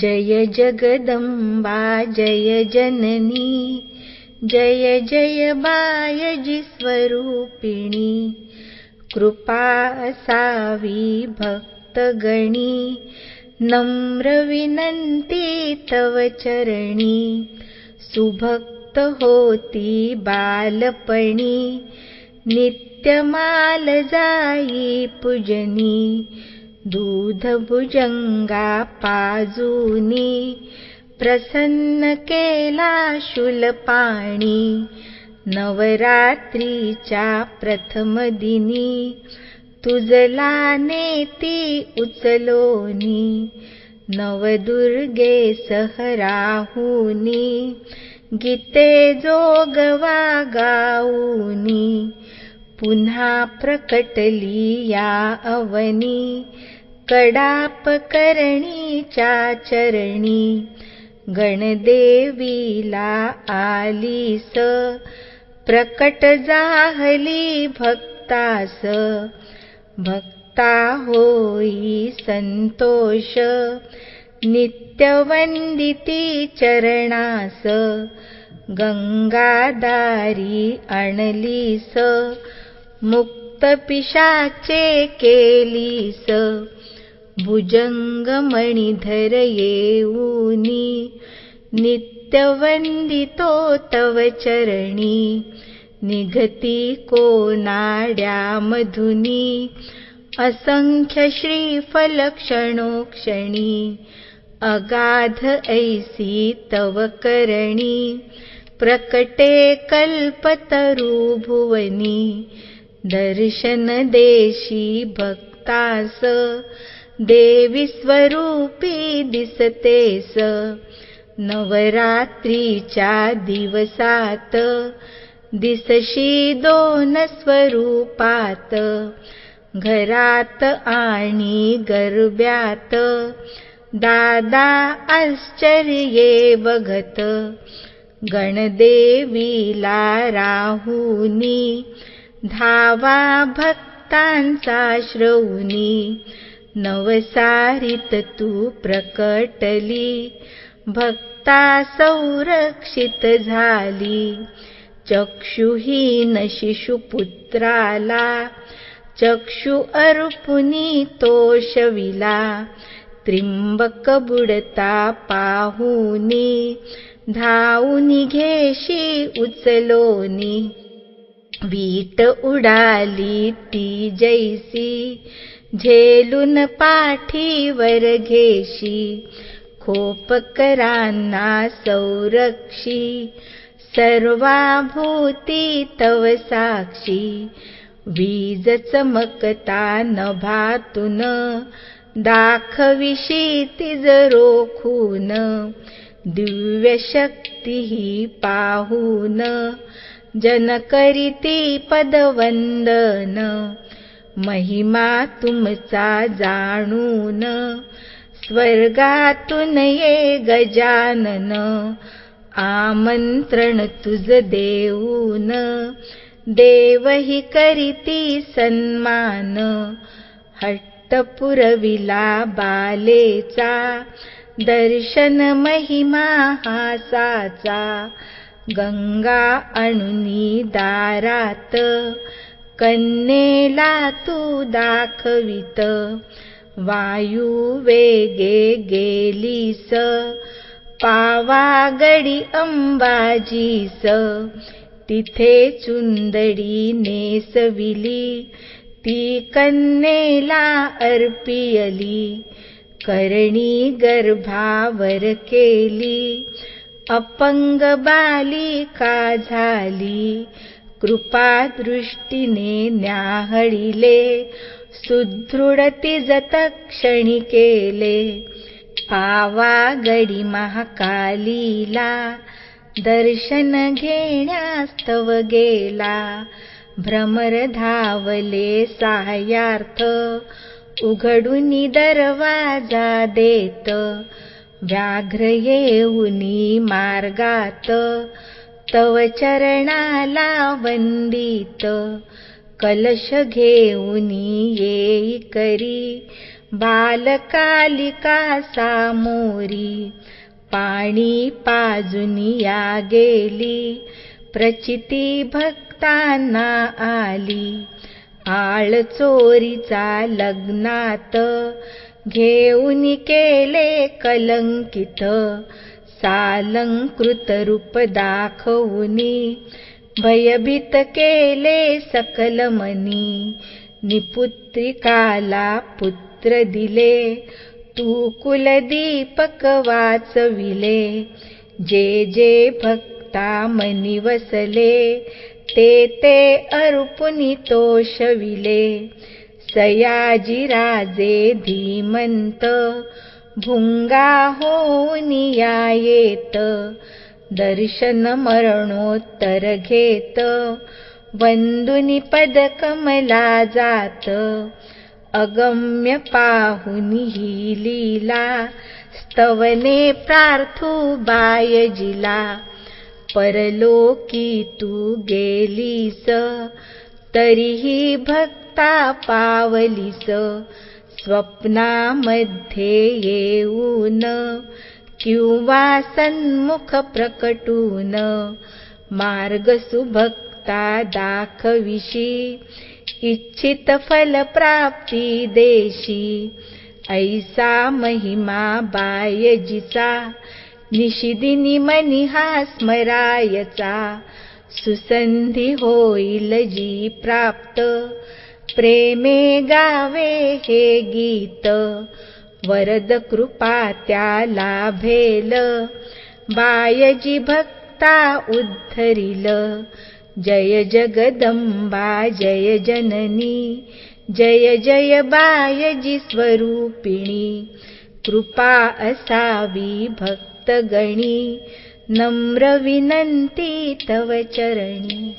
जय जगदंबा जय जननी जय जय बायजी स्वरूपिणी कृपा असावी भक्तगणी नम्र विनंती तव चरणी सुभक्त होती बालपणी नित्यमाल जाई पूजनी दूध भुजंगा पाजूनी प्रसन्न केला शूलपाणी नवरात्रीच्या प्रथम दिनी तुझला नेती उचलोनी नवदुर्गे सहराहुनी गीते जोगवा गाऊनी पुन्हा प्रकटली या अवनी कडाप करणीच्या चरणी गणदेवीला आलीस. प्रकट जाहली भक्तास भक्ता होई संतोष. नित्यवंदिती चरणास गंगादारी आणलीस. मुक्त पिशाचे केलीस. भुजङ्गमणिधरयेनि नित्यवन्दितो तव चरणी निघति को नाड्या मधुनि असङ्ख्यश्रीफलक्षणोक्षणि अगाध ऐसी तव करणी प्रकटे कल्पतरुभुवनि दर्शनदेशी भक्तास देवी स्वरूपी दिसतेस दिसशी दोन स्वरूपात. घरात आणि गरब्यात दादा आश्चर्ये बघत. गणदेवीला राहुनी धावा भक्तांचा श्रवणी नवसारित तू प्रकटली. भक्ता संरक्षित झाली. चक्षुहीन शिशुपुत्राला. चक्षु अर्पुनी तोषविला. त्रिंबक बुडता पाहुनी. धावूनी घेशी उचलोनी. वीट उडाली ती जैसी. झेलून पाठीवर घेशी खोपकरांना संरक्षी सर्वाभूती तव साक्षी. वीज चमकता नभातून दाखविशी तिज रोखून दिव्य शक्ती पाहून जन करीती पदवंदन महिमा तुमचा जाणून स्वर्गातून ये गजानन आमंत्रण तुझ देऊन. देवही करीती सन्मान हट्ट पुरविला बालेचा दर्शन महिमा हासाचा गंगा अणुनी दारात कन्नेला तू दाखवित. वायू वेगे गेलीस. पावागडी अंबाजीस. तिथे चुंदडी नेसविली. ती कन्नेला अर्पियली. करणी गर्भावर केली. अपंग बालिका झाली. कृपा दृष्टीने न्याहळिले सुदृढती जत तक्षणी केले पावागडी महाकालीला दर्शन घेण्यास्तव गेला भ्रमर धावले सहायार्थ उघडूनी दरवाजा देत व्याघ्र येऊनी मार्गात तव चरणाला वंदित कलश घेऊनी येई करी बालकालिका सामोरी पाणी पाजुनिया गेली प्रचिती भक्तांना आली आळ चोरीचा लग्नात घेऊन केले कलंकित सालंकृत रूप दाखवुनी भयभीत केले सकल मनी निपुत्रिकाला पुत्र दिले तू कुलदीपक वाचविले जे जे भक्ता मनी वसले ते ते अरुपुनी तोषविले सयाजी राजे धीमंत भुंगा होनिया येत. दर्शन मरणोत्तर घेत. वंदुनी पद कमला जात. अगम्य पाहुनी ही लीला स्तवने प्रार्थू बायजिला. परलोकी तू गेलीस तरीही भक्ता पावलीस. स्वप्नामध्ये येऊन किंवा सन्मुख प्रकटून मार्ग सुभक्ता दाखविशी इच्छित फल प्राप्ती देशी। ऐसा महिमा बायजीचा निशिदिनी मनी हा स्मरायचा। सुसंधी होईल जी प्राप्त प्रेमे गावे हे गीत वरद कृपा त्याला भेल बायजी भक्ता उद्धरिल जय जगदंबा जय जननी जय जय बायजी स्वरूपिणी. कृपा असावी भक्तगणी नम्र विनंती तव चरणी